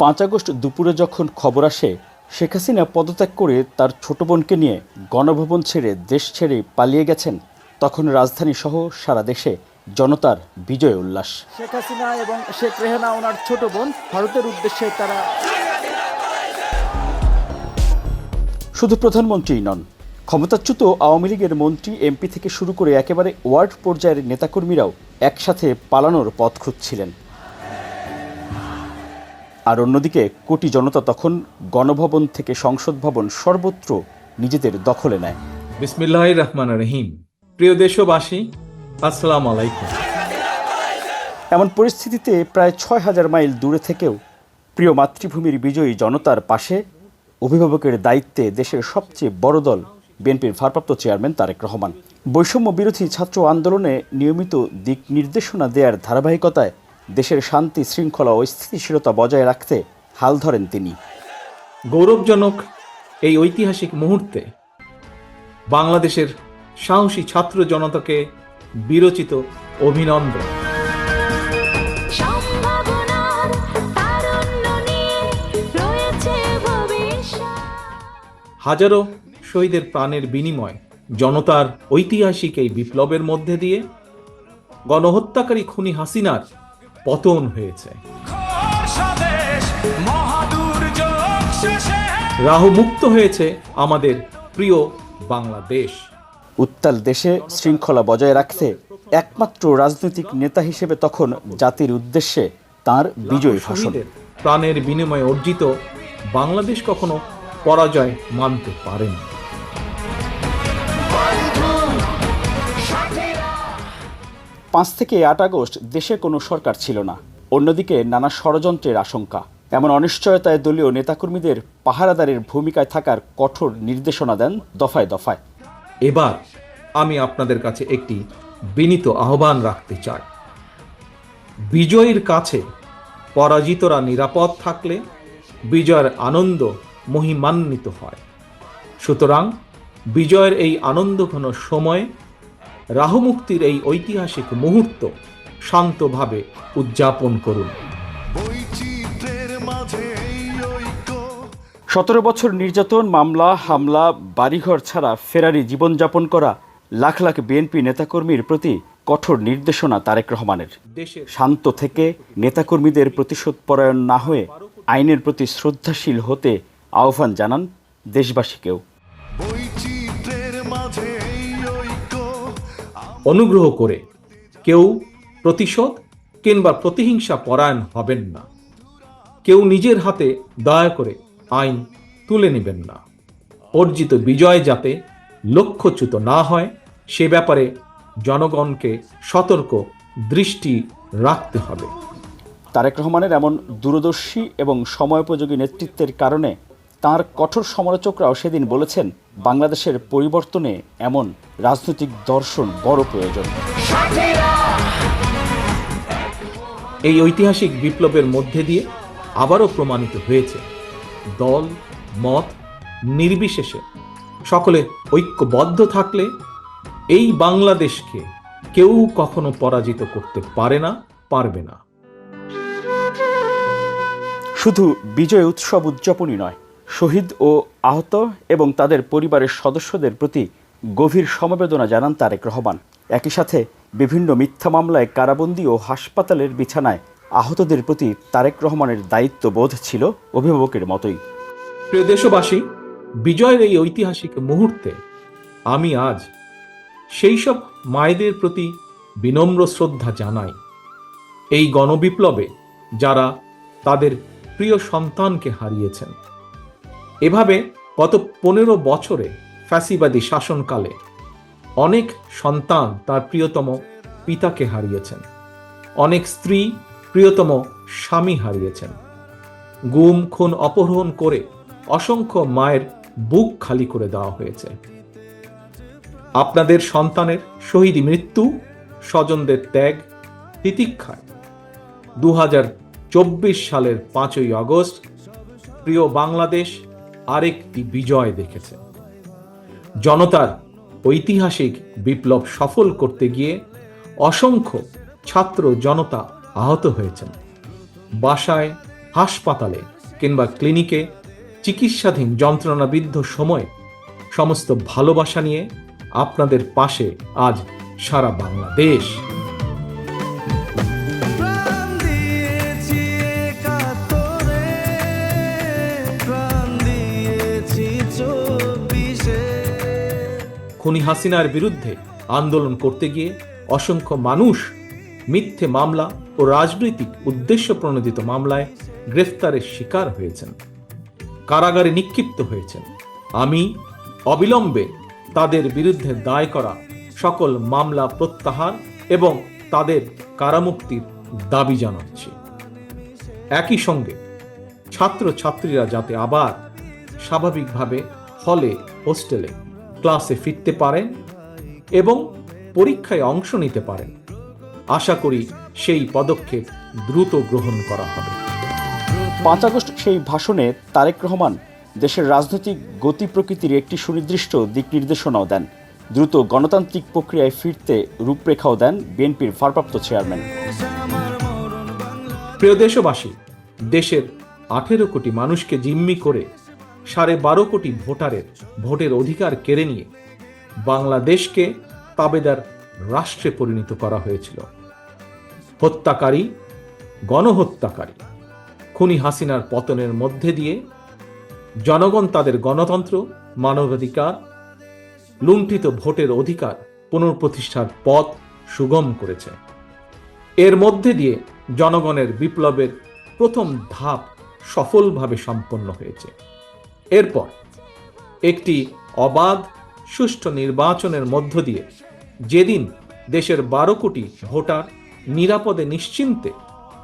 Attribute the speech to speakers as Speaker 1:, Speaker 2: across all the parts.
Speaker 1: পাঁচ আগস্ট দুপুরে যখন খবর আসে শেখ হাসিনা পদত্যাগ করে তার ছোট বোনকে নিয়ে গণভবন ছেড়ে দেশ ছেড়ে পালিয়ে গেছেন তখন রাজধানী সহ সারা দেশে জনতার বিজয় উল্লাস।
Speaker 2: শেখ হাসিনা এবং শেখ রেহানা ওনার ছোট বোন ভারতের উদ্দেশ্যে তারা
Speaker 1: শুধু প্রধানমন্ত্রীই নন ক্ষমতাচ্যুত আওয়ামী লীগের মন্ত্রী এমপি থেকে শুরু করে একেবারে ওয়ার্ড পর্যায়ের নেতাকর্মীরাও একসাথে পালানোর পথ খুঁজছিলেন। আর অন্যদিকে কোটি জনতা তখন গণভবন থেকে সংসদ ভবন সর্বত্র নিজেদের দখলে নেয়।
Speaker 3: বিসমিল্লাহ রহমান রহিম। প্রিয় দেশবাসী আসসালাম আলাইকুম।
Speaker 1: এমন পরিস্থিতিতে প্রায় ছয় হাজার মাইল দূরে থেকেও প্রিয় মাতৃভূমির বিজয়ী জনতার পাশে অভিভাবকের দায়িত্বে দেশের সবচেয়ে বড় দল বিএনপির ভারপ্রাপ্ত চেয়ারম্যান তারেক রহমান। বৈষম্য বিরোধী ছাত্র আন্দোলনে নিয়মিত দিক নির্দেশনা দেওয়ার ধারাবাহিকতায় দেশের শান্তি শৃঙ্খলা ও স্থিতিশীলতা বজায় রাখতে হাল ধরেন তিনি।
Speaker 3: গৌরবজনক এই ঐতিহাসিক মুহূর্তে বাংলাদেশের সাহসী ছাত্র জনতাকে বিরচিত অভিনন্দন। হাজারো শহীদের প্রাণের বিনিময় জনতার ঐতিহাসিক এই বিপ্লবের মধ্যে দিয়ে গণহত্যাকারী খুনি হাসিনার পতন হয়েছে। রাহু মুক্ত হয়েছে আমাদের প্রিয় বাংলাদেশ।
Speaker 1: উত্তাল দেশে শৃঙ্খলা বজায় রাখতে একমাত্র রাজনৈতিক নেতা হিসেবে তখন জাতির উদ্দেশ্যে তার বিজয়ী ভাষণ।
Speaker 3: প্রাণের বিনিময়ে অর্জিত বাংলাদেশ কখনো পরাজয় মানতে পারেনি।
Speaker 1: পাঁচ থেকে আট আগস্ট দেশে কোনো সরকার ছিল না। অন্যদিকে নানা ষড়যন্ত্রের আশঙ্কা। এমন অনিশ্চয়তায় দলীয় নেতাকর্মীদের পাহারাদারের ভূমিকায় থাকার কঠোর নির্দেশনা দেন দফায় দফায়।
Speaker 3: এবার আমি আপনাদের কাছে একটি বিনীত আহ্বান রাখতে চাই। বিজয়ীর কাছে পরাজিতরা নিরাপদ থাকলে বিজয়ের আনন্দ মহিমান্বিত হয়। সুতরাং বিজয়ের এই আনন্দ আনন্দঘন সময় রাহুমুক্তির এই ঐতিহাসিক মুহূর্ত শান্তভাবে উদযাপন করুন।
Speaker 4: বৈচিত্র্যের মাঝে এই ঐক্য।
Speaker 1: সতেরো বছর নির্যাতন মামলা হামলা বাড়িঘর ছাড়া ফেরারি জীবনযাপন করা লাখ লাখ বিএনপি নেতাকর্মীর প্রতি কঠোর নির্দেশনা তারেক রহমানের। শান্ত থেকে নেতাকর্মীদের প্রতিশোধ পরায়ণ না হয়ে আইনের প্রতি শ্রদ্ধাশীল হতে আহ্বান জানান দেশবাসীকেও।
Speaker 3: অনুগ্রহ করে কেউ প্রতিশোধ কিংবা প্রতিহিংসা পরায়ণ হবেন না। কেউ নিজের হাতে দয়া করে আইন তুলে নেবেন না। অর্জিত বিজয় যাতে লক্ষ্যচ্যুত না হয়, সে ব্যাপারে জনগণকে সতর্ক দৃষ্টি রাখতে হবে।
Speaker 1: তারেক রহমানের এমন দূরদর্শী এবং সময়োপযোগী নেতৃত্বের কারণে তার কঠোর সমালোচকরাও সেদিন বলেছেন বাংলাদেশের পরিবর্তনে এমন রাজনৈতিক দর্শন বড় প্রয়োজন।
Speaker 3: এই ঐতিহাসিক বিপ্লবের মধ্যে দিয়ে আবারও প্রমাণিত হয়েছে দল মত নির্বিশেষে সকলে ঐক্যবদ্ধ থাকলে এই বাংলাদেশকে কেউ কখনো পরাজিত করতে পারে না পারবে না।
Speaker 1: শুধু বিজয় উৎসব উদযাপনই নয় শহীদ ও আহত এবং তাদের পরিবারের সদস্যদের প্রতি গভীর সমবেদনা জানান তারেক রহমান। একই সাথে বিভিন্ন মিথ্যা মামলায় কারাবন্দী ও হাসপাতালের বিছানায় আহতদের প্রতি তারেক রহমানের দায়িত্ববোধ ছিল অভিভাবকের মতোই।
Speaker 3: প্রিয় দেশবাসী, বিজয়ের এই ঐতিহাসিক মুহূর্তে আমি আজ সেই সব মায়েদের প্রতি বিনম্র শ্রদ্ধা জানাই। এই গণবিপ্লবে যারা তাদের প্রিয় সন্তানকে হারিয়েছেন। এভাবে গত পনেরো বছরে ফ্যাসিবাদী শাসনকালে অনেক সন্তান তার প্রিয়তম পিতাকে হারিয়েছেন। অনেক স্ত্রী প্রিয়তম স্বামী হারিয়েছেন। গুম, খুন, অপহরণ করে অসংখ্য মায়ের বুক খালি করে দেওয়া হয়েছে। আপনাদের সন্তানের শহীদ মৃত্যু, স্বজনদের ত্যাগ, তিতিক্ষায় দু সালের পাঁচই আগস্ট প্রিয় বাংলাদেশ আরেকটি বিজয় দেখেছে। জনতার ঐতিহাসিক বিপ্লব সফল করতে গিয়ে অসংখ্য ছাত্র জনতা আহত হয়েছেন। বাসায়, হাসপাতালে কিংবা ক্লিনিকে চিকিৎসাধীন যন্ত্রণাবিদ্ধ সময়ে সমস্ত ভালোবাসা নিয়ে আপনাদের পাশে আজ সারা বাংলাদেশ। খুনি হাসিনার বিরুদ্ধে আন্দোলন করতে গিয়ে অসংখ্য মানুষ মিথ্যে মামলা ও রাজনৈতিক উদ্দেশ্য প্রণোদিত মামলায় গ্রেফতারের শিকার হয়েছেন। কারাগারে নিক্ষিপ্ত হয়েছেন। আমি অবিলম্বে তাদের বিরুদ্ধে দায় করা সকল মামলা প্রত্যাহার এবং তাদের কারামুক্তির দাবি জানাচ্ছি। একই সঙ্গে ছাত্র ছাত্রীরা যাতে আবার স্বাভাবিকভাবে হলে হোস্টেলে ক্লাসে ফিরতে পারেন এবং পরীক্ষায় অংশ নিতে পারেন। আশা করি সেই পদক্ষেপ দ্রুত গ্রহণ করা হবে।
Speaker 1: পাঁচ আগস্ট সেই ভাষণে তারেক রহমান দেশের রাজনৈতিক গতি প্রকৃতির একটি সুনির্দিষ্ট দিক নির্দেশনাও দেন। দ্রুত গণতান্ত্রিক প্রক্রিয়ায় ফিরতে রূপরেখাও দেন বিএনপির ভারপ্রাপ্ত চেয়ারম্যান।
Speaker 3: প্রিয় দেশবাসী দেশের আঠেরো কোটি মানুষকে জিম্মি করে সাড়ে বারো কোটি ভোটারের ভোটের অধিকার কেড়ে নিয়ে বাংলাদেশকে তাবেদার রাষ্ট্রে পরিণত করা হয়েছিল। হত্যাকারী, গণহত্যাকারী খুনি হাসিনার পতনের মধ্যে দিয়ে জনগণ তাদের গণতন্ত্র, মানবাধিকার, লুণ্ঠিত ভোটের অধিকার পুনঃপ্রতিষ্ঠার পথ সুগম করেছে। এর মধ্যে দিয়ে জনগণের বিপ্লবের প্রথম ধাপ সফলভাবে সম্পন্ন হয়েছে। এরপর একটি অবাধ, সুষ্ঠু নির্বাচনের মধ্য দিয়ে যেদিন দেশের বারো কোটি ভোটার নিরাপদে নিশ্চিন্তে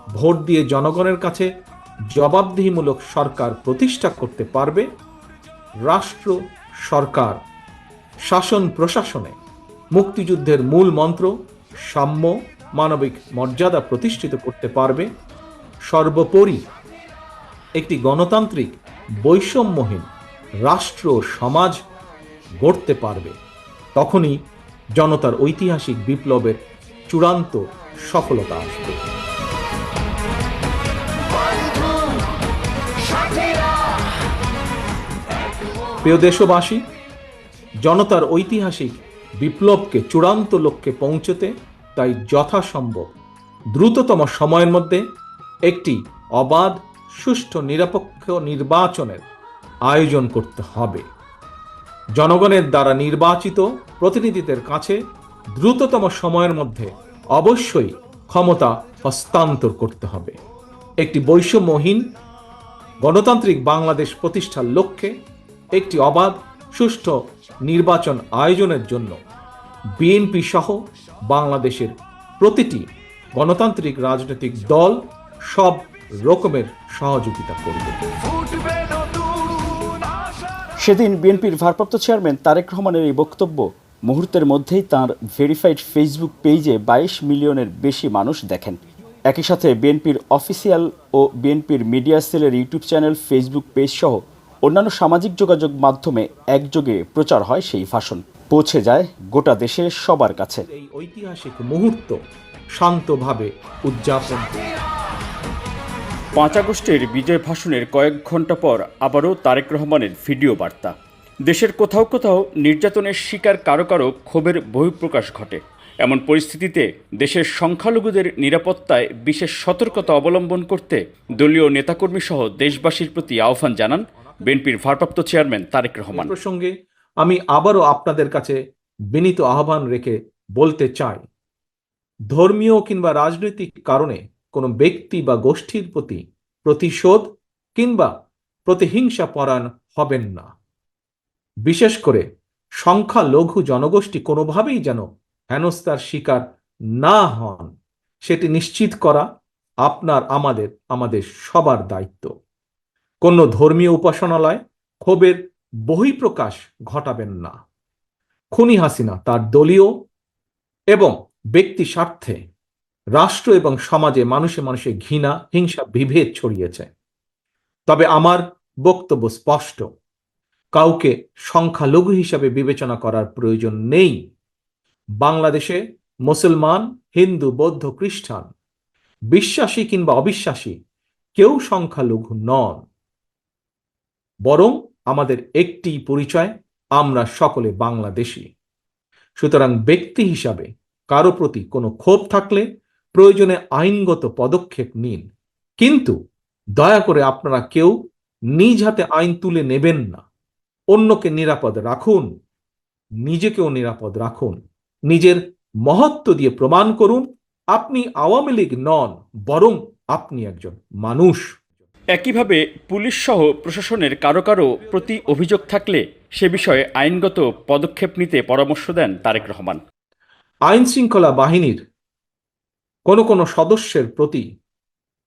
Speaker 3: ভোট দিয়ে জনগণের কাছে জবাবদিহিমূলক সরকার প্রতিষ্ঠা করতে পারবে, রাষ্ট্র সরকার শাসন প্রশাসনে মুক্তিযুদ্ধের মূল মন্ত্র সাম্য মানবিক মর্যাদা প্রতিষ্ঠিত করতে পারবে। সর্বোপরি একটি গণতান্ত্রিক বৈষম্যহীন রাষ্ট্র সমাজ গড়তে পারবে। তখনই জনতার ঐতিহাসিক বিপ্লবের চূড়ান্ত সফলতা আসবে। প্রিয় দেশবাসী, জনতার ঐতিহাসিক বিপ্লবকে চূড়ান্ত লক্ষ্যে পৌঁছতে তাই যথাসম্ভব দ্রুততম সময়ের মধ্যে একটি অবাধ সুষ্ঠু নিরপেক্ষ নির্বাচনের আয়োজন করতে হবে। জনগণের দ্বারা নির্বাচিত প্রতিনিধিদের কাছে দ্রুততম সময়ের মধ্যে অবশ্যই ক্ষমতা হস্তান্তর করতে হবে। একটি বৈষম্যহীন গণতান্ত্রিক বাংলাদেশ প্রতিষ্ঠার লক্ষ্যে একটি অবাধ, সুষ্ঠু নির্বাচন আয়োজনের জন্য বিএনপি সহ বাংলাদেশের প্রতিটি গণতান্ত্রিক রাজনৈতিক দল সব রকমের সহযোগিতা করবে।
Speaker 1: সেদিন বিএনপির ভারপ্রাপ্ত চেয়ারম্যান তারেক রহমানের এই বক্তব্য মুহূর্তের মধ্যেই তার ভেরিফাইড ফেসবুক পেজে বাইশ মিলিয়নের বেশি মানুষ দেখেন। একই সাথে বিএনপির অফিসিয়াল ও বিএনপির মিডিয়া সেলের ইউটিউব চ্যানেল ফেসবুক পেজ সহ অন্যান্য সামাজিক যোগাযোগ মাধ্যমে একযোগে প্রচার হয় সেই ভাষণ। পৌঁছে যায় গোটা দেশে সবার কাছে।
Speaker 3: এই ঐতিহাসিক মুহূর্ত শান্তভাবে উদযাপন। করবে
Speaker 1: পাঁচ আগস্টের বিজয় ভাষণের কয়েক ঘণ্টা পর আবারও তারেক রহমানের ভিডিও বার্তা। দেশের কোথাও কোথাও নির্যাতনের শিকার কারও কারও ক্ষোভের বহিঃপ্রকাশ ঘটে। এমন পরিস্থিতিতে দেশের সংখ্যালঘুদের নিরাপত্তায় বিশেষ সতর্কতা অবলম্বন করতে দলীয় নেতাকর্মী সহ দেশবাসীর প্রতি আহ্বান জানান বিএনপির ভারপ্রাপ্ত চেয়ারম্যান তারেক রহমান।
Speaker 3: প্রসঙ্গে আমি আবারও আপনাদের কাছে বিনীত আহ্বান রেখে বলতে চাই, ধর্মীয় কিংবা রাজনৈতিক কারণে কোনো ব্যক্তি বা গোষ্ঠীর প্রতি প্রতিশোধ কিংবা প্রতিহিংসা পরায়ণ হবেন না। বিশেষ করে সংখ্যালঘু জনগোষ্ঠী কোনোভাবেই যেন হেনস্থার শিকার না হন, সেটি নিশ্চিত করা আপনার, আমাদের আমাদের সবার দায়িত্ব। কোনো ধর্মীয় উপাসনালয় ক্ষোভের বহিঃপ্রকাশ ঘটাবেন না। খুনি হাসিনা তার দলীয় এবং ব্যক্তি স্বার্থে রাষ্ট্র এবং সমাজে মানুষে মানুষে ঘৃণা, হিংসা, বিভেদ ছড়িয়েছে। তবে আমার বক্তব্য স্পষ্ট। কাউকে সংখ্যালঘু হিসাবে বিবেচনা করার প্রয়োজন নেই। বাংলাদেশে মুসলমান, হিন্দু, বৌদ্ধ, খ্রিস্টান, বিশ্বাসী কিংবা অবিশ্বাসী কেউ সংখ্যালঘু নন। বরং আমাদের একটি পরিচয়, আমরা সকলে বাংলাদেশী। সুতরাং ব্যক্তি হিসাবে কারও প্রতি কোনো ক্ষোভ থাকলে প্রয়োজনে আইনগত পদক্ষেপ নিন। কিন্তু দয়া করে আপনারা কেউ নিজ হাতে আইন তুলে নেবেন না। অন্যকে নিরাপদ রাখুন নিজেকেও নিরাপদ রাখুন। নিজের মহত্ব দিয়ে প্রমাণ করুন আপনি আওয়ামী লীগ নন বরং আপনি একজন মানুষ।
Speaker 1: একইভাবে পুলিশ সহ প্রশাসনের কারও কারও প্রতি অভিযোগ থাকলে সে বিষয়ে আইনগত পদক্ষেপ নিতে পরামর্শ দেন তারেক রহমান।
Speaker 3: আইন শৃঙ্খলা বাহিনীর কোনো কোনো সদস্যের প্রতি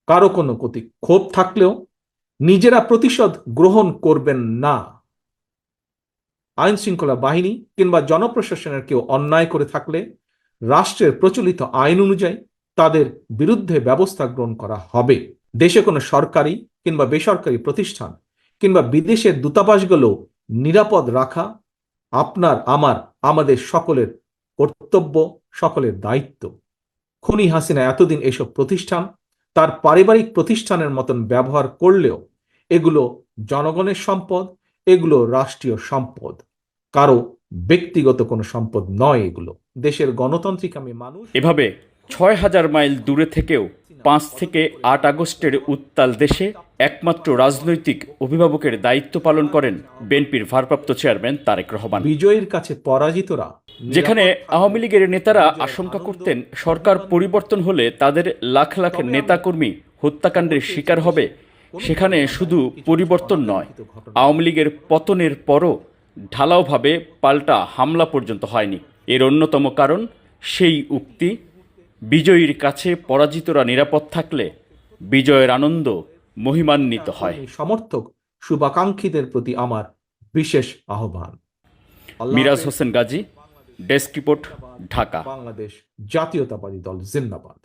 Speaker 3: কারও কোনো প্রতি ক্ষোভ থাকলেও নিজেরা প্রতিশোধ গ্রহণ করবেন না। আইন শৃঙ্খলা বাহিনী কিংবা জনপ্রশাসনের কেউ অন্যায় করে থাকলে রাষ্ট্রের প্রচলিত আইন অনুযায়ী তাদের বিরুদ্ধে ব্যবস্থা গ্রহণ করা হবে। দেশে কোনো সরকারি কিংবা বেসরকারি প্রতিষ্ঠান কিংবা বিদেশের দূতাবাসগুলো নিরাপদ রাখা আপনার, আমার, আমাদের সকলের কর্তব্য, সকলের দায়িত্ব। খনি হাসিনা এতদিন এসব প্রতিষ্ঠান, তার পারিবারিক প্রতিষ্ঠানের মতন ব্যবহার করলেও এগুলো জনগণের সম্পদ, এগুলো রাষ্ট্রীয় সম্পদ। কারও ব্যক্তিগত কোনো সম্পদ নয় এগুলো। দেশের গণতান্ত্রিক আমি মানুষ।
Speaker 1: এভাবে ছয় হাজার মাইল দূরে থেকেও পাঁচ থেকে আট আগস্টের উত্তাল দেশে একমাত্র রাজনৈতিক অভিভাবকের দায়িত্ব পালন করেন বিএনপির ভারপ্রাপ্ত চেয়ারম্যান তারেক রহমান।
Speaker 3: বিজয়ের কাছে পরাজিতরা
Speaker 1: যেখানে আওয়ামী লীগের নেতারা আশঙ্কা করতেন সরকার পরিবর্তন হলে তাদের লাখ লাখ নেতাকর্মী হত্যাকাণ্ডের শিকার হবে। সেখানে শুধু পরিবর্তন নয় আওয়ামী লীগের পতনের পরও ঢালাওভাবে পাল্টা হামলা পর্যন্ত হয়নি। এর অন্যতম কারণ সেই উক্তি বিজয়ীর কাছে পরাজিতরা নিরাপদ থাকলে বিজয়ের আনন্দ মহিমান্বিত হয়।
Speaker 3: সমর্থক শুভাকাঙ্ক্ষীদের প্রতি আমার বিশেষ আহ্বান।
Speaker 1: Miraj Hossain Gazi desk report Dhaka.
Speaker 3: Bangladesh জাতীয়তাবাদী দল জিন্দাবাদ।